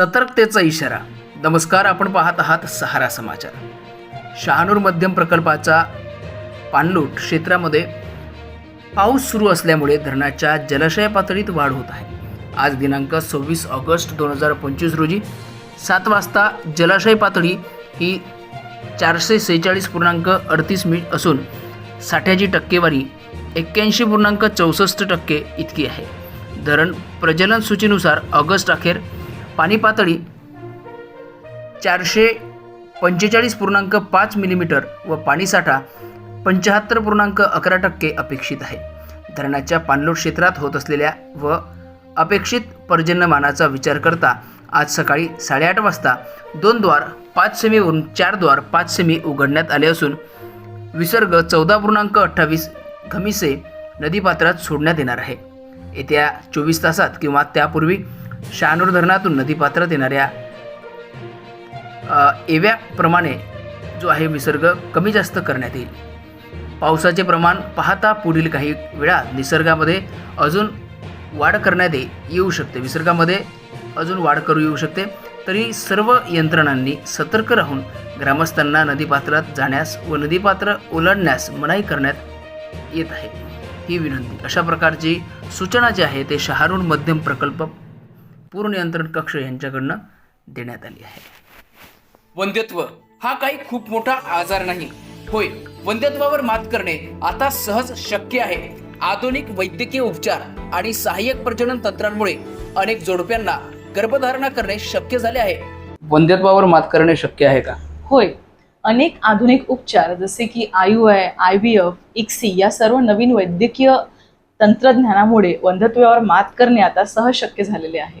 सतर्कतेचा इशारा. नमस्कार आपण पाहत आहात सहारा समाचार. शहानूर मध्यम प्रकल्पाचा पाणलोट क्षेत्रामध्ये पाऊस सुरू असल्यामुळे धरणाच्या जलाशय पातळीत वाढ होत आहे. आज दिनांक सव्वीस ऑगस्ट दोन हजार पंचवीस रोजी सात वाजता जलाशय पातळी ही चारशे सेहेचाळीस पूर्णांक अडतीस मी असून साठ्याची टक्केवारी एक्क्याऐंशी पूर्णांक चौसष्ट टक्के इतकी आहे. धरण प्रजनन सूचीनुसार ऑगस्ट अखेर पाणी पातळी चारशे पंचेचाळीस पूर्णांक पाच मिलीमीटर व पाणीसाठा पंच्याहत्तर पूर्णांक अकरा टक्के अपेक्षित आहे. धरणाच्या पाणलोट क्षेत्रात होत असलेल्या व अपेक्षित पर्जन्यमानाचा विचार करता आज सकाळी साडेआठ वाजता दोन द्वार पाच सेमीवरून चार द्वार पाच सेमी उघडण्यात आले असून विसर्ग चौदा पूर्णांक अठ्ठावीस घमिसे नदीपात्रात सोडण्यात येणार आहे. येत्या चोवीस तासात किंवा त्यापूर्वी शहानूर धरणातून नदीपात्रात येणाऱ्या एव्याप्रमाणे जो आहे विसर्ग कमी जास्त करण्यात येईल. पावसाचे प्रमाण पाहता पुढील काही वेळात निसर्गामध्ये अजून वाढ करण्यात येऊ शकते. विसर्गामध्ये अजून वाढ करू येऊ शकते. तरी सर्व यंत्रणांनी सतर्क राहून ग्रामस्थांना नदीपात्रात जाण्यास व नदीपात्र ओलांडण्यास मनाई करण्यात येत आहे. ही विनंती. अशा प्रकारची सूचना जी आहे ते शहारून मध्यम प्रकल्प पूर्वनियंत्रण कक्ष यांच्याकडनं देण्यात आली आहे. वंध्यत्व हा काही खूप मोठा आजार नाही. होय वंध्यत्वावर मात करणे आता सहज शक्य आहे. आधुनिक वैद्यकीय उपचार आणि सहाय्यक प्रजनन तंत्रांमुळे अनेक जोडप्यांना गर्भधारणा करणे शक्य झाले आहे. वंध्यत्वावर मात करणे शक्य आहे का? होय अनेक आधुनिक उपचार जसे की I U I I V F ICSI या सर्व नवीन वैद्यकीय तंत्रज्ञानामुळे वंध्यत्वावर मात करणे आता सहज शक्य झालेले आहे.